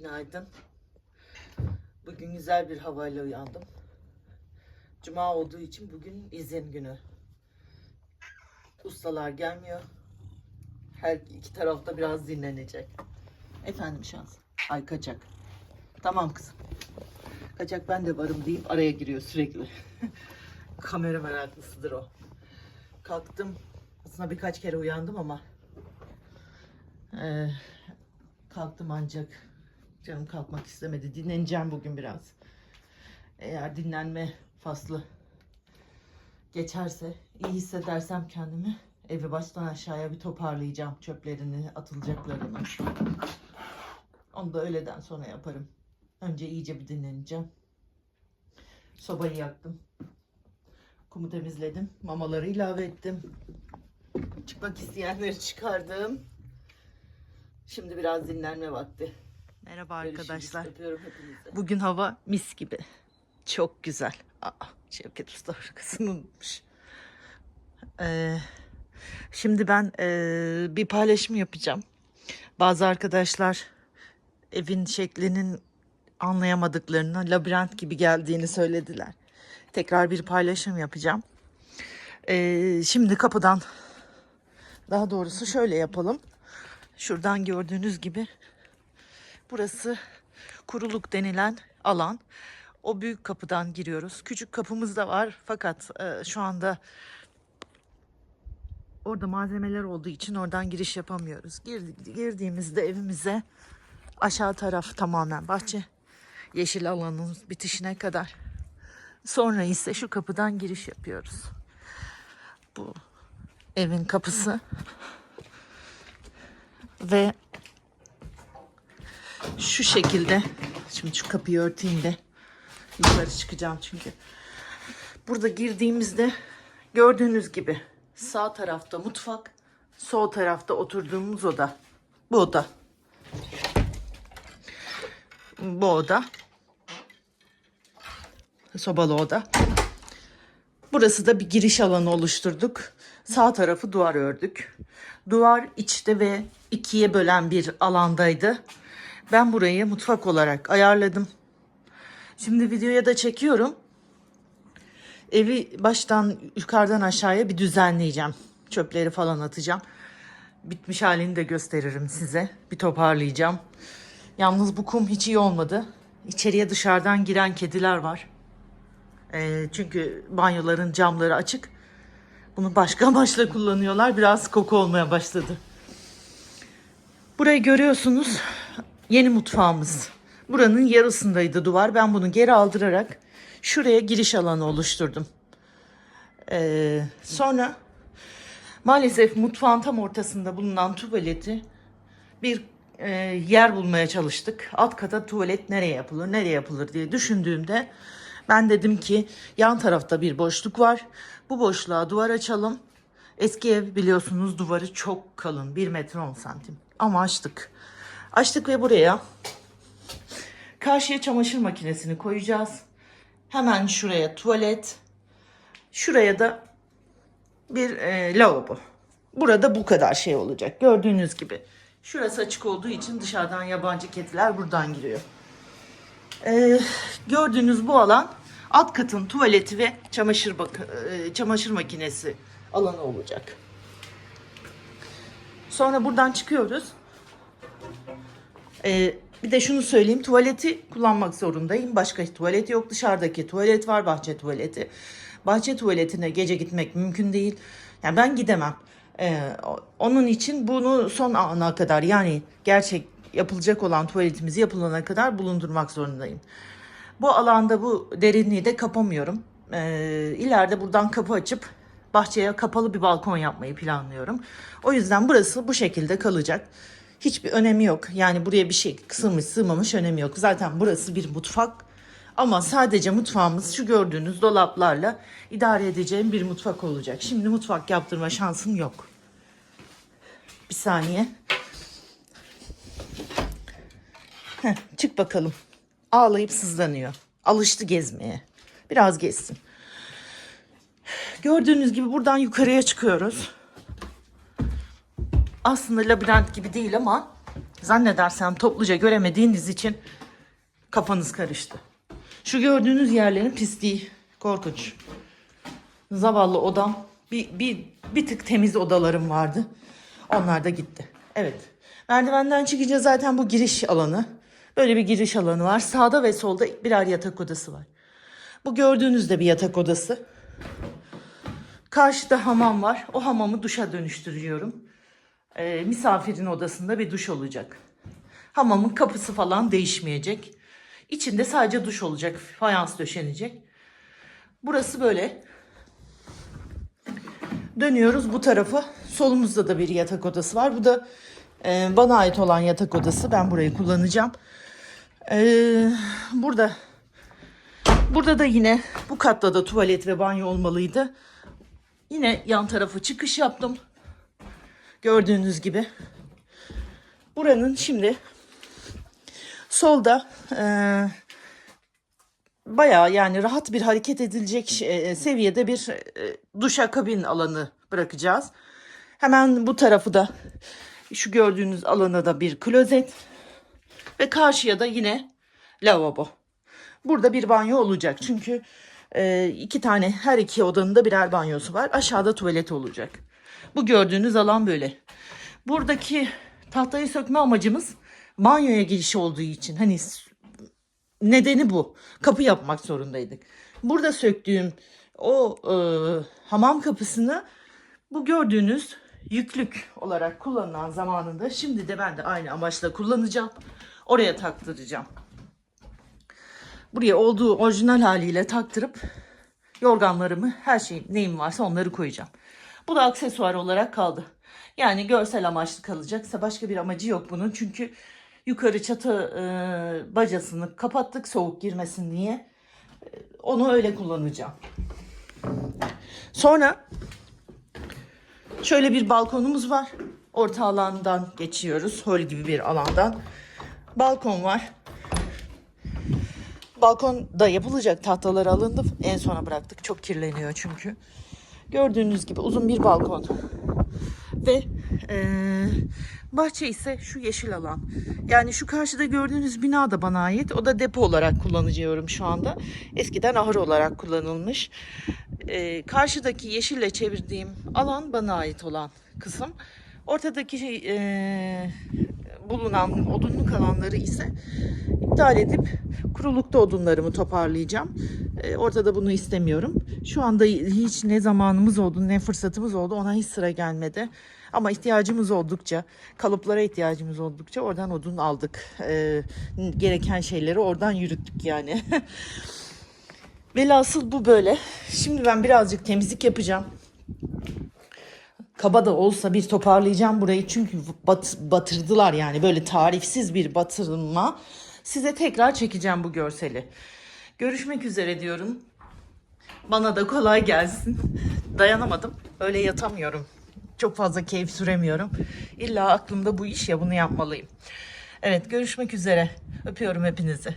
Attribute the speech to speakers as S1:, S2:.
S1: Günaydın. Bugün güzel bir havayla uyandım. Cuma olduğu için bugün izin günü. Ustalar gelmiyor. Her iki tarafta biraz dinlenecek. Efendim şans. Ay kaçak. Tamam kızım. Kaçak ben de varım deyip araya giriyor sürekli. Kamera meraklısıdır o. Kalktım. Aslında birkaç kere uyandım ama eee, kalktım ancak canım kalkmak istemedi. Dinleneceğim bugün biraz. Eğer dinlenme faslı geçerse, iyi hissedersem kendimi evi baştan aşağıya bir toparlayacağım. Çöplerini, atılacaklarını. Onu da öğleden sonra yaparım. Önce iyice bir dinleneceğim. Sobayı yaktım. Kumu temizledim. Mamaları ilave ettim. Çıkmak isteyenleri çıkardım. Şimdi biraz dinlenme vakti. Merhaba hepinizi.
S2: Bugün hava mis gibi. Çok güzel. Aa, Şevket Usta hırkasını unutmuş. Ee, şimdi ben ee, bir paylaşım yapacağım. Bazı arkadaşlar evin şeklinin anlayamadıklarını, labirent gibi geldiğini söylediler. Tekrar bir paylaşım yapacağım. Ee, şimdi kapıdan, daha doğrusu şöyle yapalım. Şuradan gördüğünüz gibi Burası kuruluk denilen alan. O büyük kapıdan giriyoruz. Küçük kapımız da var fakat e, şu anda orada malzemeler olduğu için oradan giriş yapamıyoruz. Gir- girdiğimizde evimize aşağı taraf tamamen bahçe. Yeşil alanın bitişine kadar. Sonra ise şu kapıdan giriş yapıyoruz. Bu evin kapısı. Ve şu şekilde. Şimdi şu kapıyı örteyim de yukarı çıkacağım çünkü. Burada girdiğimizde gördüğünüz gibi sağ tarafta mutfak sol tarafta oturduğumuz oda. Bu oda. Bu oda. Sobalı oda. Burası da bir giriş alanı oluşturduk. Sağ tarafı duvar ördük. Duvar içte ve ikiye bölen bir alandaydı ben burayı mutfak olarak ayarladım. Şimdi videoya da çekiyorum. Evi baştan yukarıdan aşağıya bir düzenleyeceğim. Çöpleri falan atacağım. Bitmiş halini de gösteririm size. Bir toparlayacağım. Yalnız bu kum hiç iyi olmadı. İçeriye dışarıdan giren kediler var. Ee, çünkü banyoların camları açık. Bunu başka amaçla kullanıyorlar. Biraz koku olmaya başladı. Burayı görüyorsunuz. Yeni mutfağımız. Buranın yarısındaydı duvar. Ben bunu geri aldırarak şuraya giriş alanı oluşturdum. Ee, sonra maalesef mutfağın tam ortasında bulunan tuvaleti bir e, yer bulmaya çalıştık. Alt kata tuvalet nereye yapılır, nereye yapılır diye düşündüğümde ben dedim ki yan tarafta bir boşluk var. Bu boşluğa duvar açalım. Eski ev biliyorsunuz duvarı çok kalın. 1 metre 10 santim. Ama açtık. Açtık ve buraya karşıya çamaşır makinesini koyacağız. Hemen şuraya tuvalet. Şuraya da bir e, lavabo. Burada bu kadar şey olacak. Gördüğünüz gibi. Şurası açık olduğu için dışarıdan yabancı kediler buradan giriyor. Ee, gördüğünüz bu alan alt katın tuvaleti ve çamaşır bak e, çamaşır makinesi alanı olacak. Sonra buradan çıkıyoruz. Ee, bir de şunu söyleyeyim. Tuvaleti kullanmak zorundayım. Başka tuvalet yok. Dışarıdaki tuvalet var. Bahçe tuvaleti. Bahçe tuvaletine gece gitmek mümkün değil. Yani ben gidemem. Ee, onun için bunu son ana kadar yani gerçek yapılacak olan tuvaletimizi yapılana kadar bulundurmak zorundayım. Bu alanda bu derinliği de kapamıyorum. Ee, ileride buradan kapı açıp bahçeye kapalı bir balkon yapmayı planlıyorum. O yüzden burası bu şekilde kalacak. Hiçbir önemi yok. Yani buraya bir şey sığmış sığmamış önemi yok. Zaten burası bir mutfak. Ama sadece mutfağımız şu gördüğünüz dolaplarla idare edeceğim bir mutfak olacak. Şimdi mutfak yaptırma şansım yok. Bir saniye. Heh, çık bakalım. Ağlayıp sızlanıyor. Alıştı gezmeye. Biraz gezsin. Gördüğünüz gibi buradan yukarıya çıkıyoruz. Aslında labirent gibi değil ama Zannedersem topluca göremediğiniz için kafanız karıştı. Şu gördüğünüz yerlerin pisliği korkunç. Zavallı odam. Bir, bir, bir tık temiz odalarım vardı. Onlar da gitti. Evet. Merdivenden çıkınca zaten bu giriş alanı. Böyle bir giriş alanı var. Sağda ve solda birer yatak odası var. Bu gördüğünüz de bir yatak odası. Karşıda hamam var. O hamamı duşa dönüştürüyorum. Ee, misafirin odasında bir duş olacak. Hamamın kapısı falan değişmeyecek. İçinde sadece duş olacak. Fayans döşenecek. Burası böyle. Dönüyoruz bu tarafa. Solumuzda da bir yatak odası var. Bu da e, bana ait olan yatak odası. Ben burayı kullanacağım. Ee, burada burada da yine bu katta da tuvalet ve banyo olmalıydı. Yine yan tarafa çıkış yaptım. Gördüğünüz gibi. Buranın şimdi solda e, bayağı yani rahat bir hareket edilecek e, seviyede bir e, duşakabin alanı bırakacağız. Hemen bu tarafı da şu gördüğünüz alana da bir klozet ve karşıya da yine lavabo. Burada bir banyo olacak çünkü e, iki tane her iki odanın da birer banyosu var. Aşağıda tuvalet olacak. Bu gördüğünüz alan böyle. Buradaki tahtayı sökme amacımız banyoya giriş olduğu için. Hani nedeni bu. Kapı yapmak zorundaydık. Burada söktüğüm o e, hamam kapısını bu gördüğünüz yüklük olarak kullanılan zamanında şimdi de ben de aynı amaçla kullanacağım. Oraya taktıracağım. Buraya olduğu orijinal haliyle taktırıp yorganlarımı her şeyim neyim varsa onları koyacağım. Bu da aksesuar olarak kaldı. Yani görsel amaçlı kalacaksa başka bir amacı yok bunun. Çünkü yukarı çatı e, bacasını kapattık soğuk girmesin diye. E, Onu öyle kullanacağım. Sonra şöyle bir balkonumuz var. Orta alandan geçiyoruz. Hol gibi bir alandan. Balkon var. Balkonda yapılacak tahtalar alındı. En sona bıraktık. Çok kirleniyor çünkü. Gördüğünüz gibi uzun bir balkon. Ve eee, bahçe ise şu yeşil alan. Yani şu karşıda gördüğünüz bina da bana ait. O da depo olarak kullanıyorum şu anda. Eskiden ahır olarak kullanılmış. Eee, karşıdaki yeşille çevirdiğim alan bana ait olan kısım. Ortadaki şey, eee, bulunan odunluk alanları ise iptal edip kurulukta odunlarımı toparlayacağım. Ee, ortada bunu istemiyorum. Şu anda hiç ne zamanımız oldu ne fırsatımız oldu ona hiç sıra gelmedi. Ama ihtiyacımız oldukça, kalıplara ihtiyacımız oldukça oradan odun aldık. Ee, gereken şeyleri oradan yürüttük yani. Velhasıl bu böyle. Şimdi ben birazcık temizlik yapacağım. Kaba da olsa bir toparlayacağım burayı çünkü bat, batırdılar yani böyle tarifsiz bir batırma. Size tekrar çekeceğim bu görseli. Görüşmek üzere diyorum. Bana da kolay gelsin. Dayanamadım. Öyle yatamıyorum. Çok fazla keyif süremiyorum. İlla aklımda bu iş ya bunu yapmalıyım. Evet görüşmek üzere. Öpüyorum hepinizi.